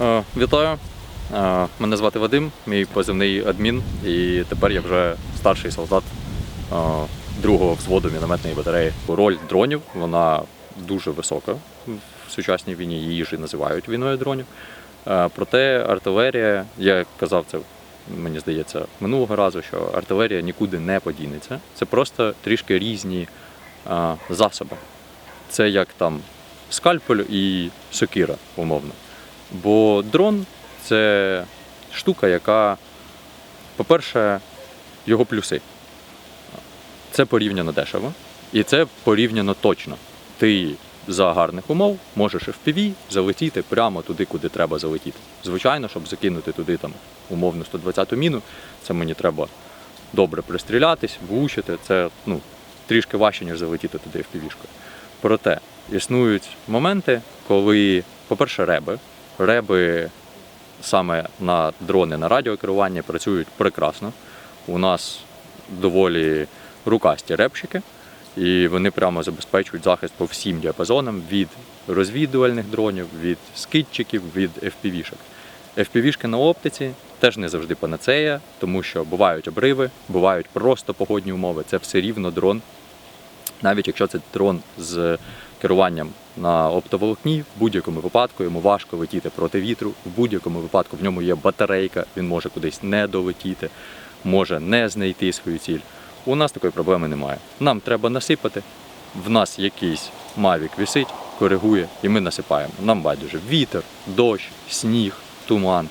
Е, Вітаю. Е, Мене звати Вадим, мій позивний адмін, і тепер я вже старший солдат е, другого взводу мінометної батареї. Роль дронів вона дуже висока в сучасній війні. Її ж і називають війною дронів. Проте артилерія, я казав це, мені здається, минулого разу, що артилерія нікуди не подінеться. Це просто трішки різні засоби. Це як там скальпель і сокира, умовно. Бо дрон це штука, яка, по-перше, його плюси. Це порівняно дешево, і це порівняно точно. Ти за гарних умов можеш FPV залетіти прямо туди, куди треба залетіти. Звичайно, щоб закинути туди там умовно 120-ту міну, це мені треба добре пристрілятись, влучити. Це ну, трішки важче, ніж залетіти туди FPV-шкою. Проте існують моменти, коли, по-перше, реби. Реби саме на дрони на радіокерування працюють прекрасно. У нас доволі рукасті репщики, і вони прямо забезпечують захист по всім діапазонам від розвідувальних дронів, від скидчиків, від FPV-шок. FPV-шки на оптиці теж не завжди панацея, тому що бувають обриви, бувають просто погодні умови. Це все рівно дрон. Навіть якщо це дрон з керуванням на оптоволокні, в будь-якому випадку йому важко летіти проти вітру, в будь-якому випадку в ньому є батарейка, він може кудись не долетіти, може не знайти свою ціль. У нас такої проблеми немає. Нам треба насипати. В нас якийсь мавік висить, коригує, і ми насипаємо. Нам байдуже вітер, дощ, сніг, туман.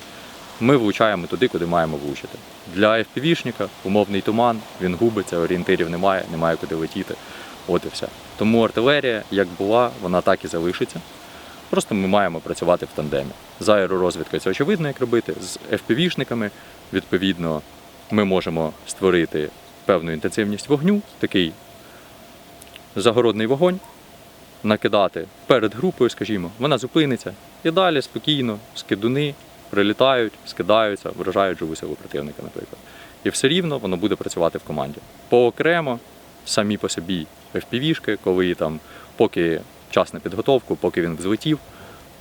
Ми влучаємо туди, куди маємо влучити. Для FPV-шника умовний туман, він губиться, орієнтирів немає, немає куди летіти. От і все. Тому артилерія, як була, вона так і залишиться. Просто ми маємо працювати в тандемі. З аеророзвідкою це очевидно, як робити. З FPV-шниками, відповідно, ми можемо створити певну інтенсивність вогню, такий загородний вогонь, накидати перед групою, скажімо, вона зупиниться. І далі спокійно скидуни прилітають, скидаються, вражають живу силу противника, наприклад. І все рівно воно буде працювати в команді. Поокремо, самі по собі FPV-шки, коли там, поки час на підготовку, поки він взлетів,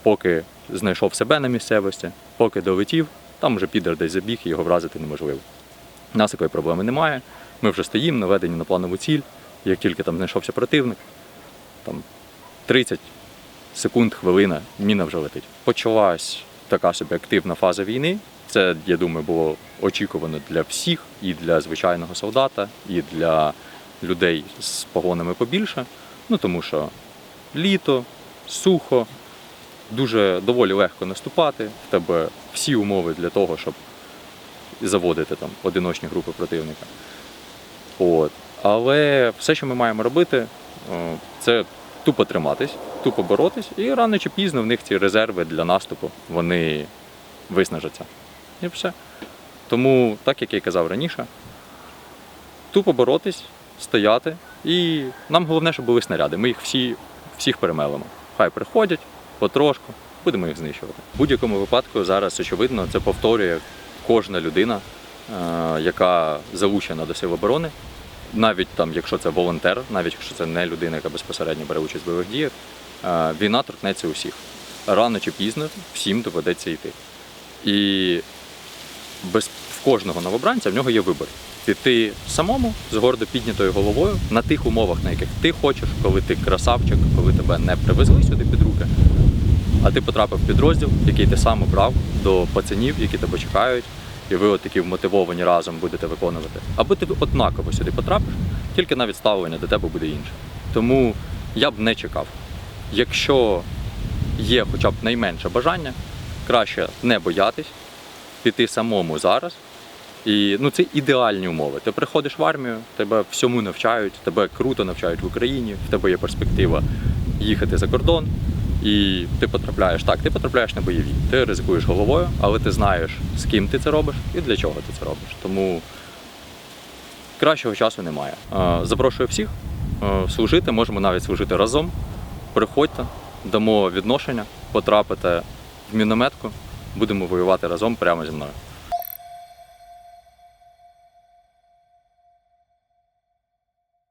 поки знайшов себе на місцевості, поки долетів, там вже підер десь забіг і його вразити неможливо. У нас такої проблеми немає. Ми вже стоїмо наведені на планову ціль. Як тільки там знайшовся противник, там 30 секунд, хвилина, міна вже летить. Почалась така собі активна фаза війни. Це, я думаю, було очікувано для всіх, і для звичайного солдата, і для людей з погонами побільше. Ну тому що літо, сухо, дуже доволі легко наступати. В тебе всі умови для того, щоб заводити там одиночні групи противника. От. Але все, що ми маємо робити, це тупо триматись, тупо боротись, і рано чи пізно в них ці резерви для наступу вони виснажаться. І все. Тому, так як я казав раніше, тупо боротись, стояти. І нам головне, щоб були снаряди. Ми їх всі, всіх перемелимо. Хай приходять потрошку, будемо їх знищувати. В будь-якому випадку зараз, очевидно, це повторює кожна людина, е, яка залучена до сил оборони. Навіть там, якщо це волонтер, навіть якщо це не людина, яка безпосередньо бере участь в бойових діях, е, війна торкнеться усіх. Рано чи пізно всім доведеться йти. І без кожного новобранця в нього є вибір. Піти самому з гордо піднятою головою на тих умовах, на яких ти хочеш, коли ти красавчик, коли тебе не привезли сюди під руки, а ти потрапив в підрозділ, який ти сам обрав до пацанів, які тебе чекають, і ви от такі вмотивовані разом будете виконувати. Або ти однаково сюди потрапиш, тільки навіть ставлення до тебе буде інше. Тому я б не чекав. Якщо є хоча б найменше бажання, краще не боятись, піти самому зараз. І ну, це ідеальні умови. Ти приходиш в армію, тебе всьому навчають, тебе круто навчають в Україні, в тебе є перспектива їхати за кордон, і ти потрапляєш так, ти потрапляєш на бойові. Ти ризикуєш головою, але ти знаєш, з ким ти це робиш і для чого ти це робиш. Тому кращого часу немає. Запрошую всіх служити, можемо навіть служити разом. Приходьте, дамо відношення, потрапите в мінометку, будемо воювати разом прямо зі мною.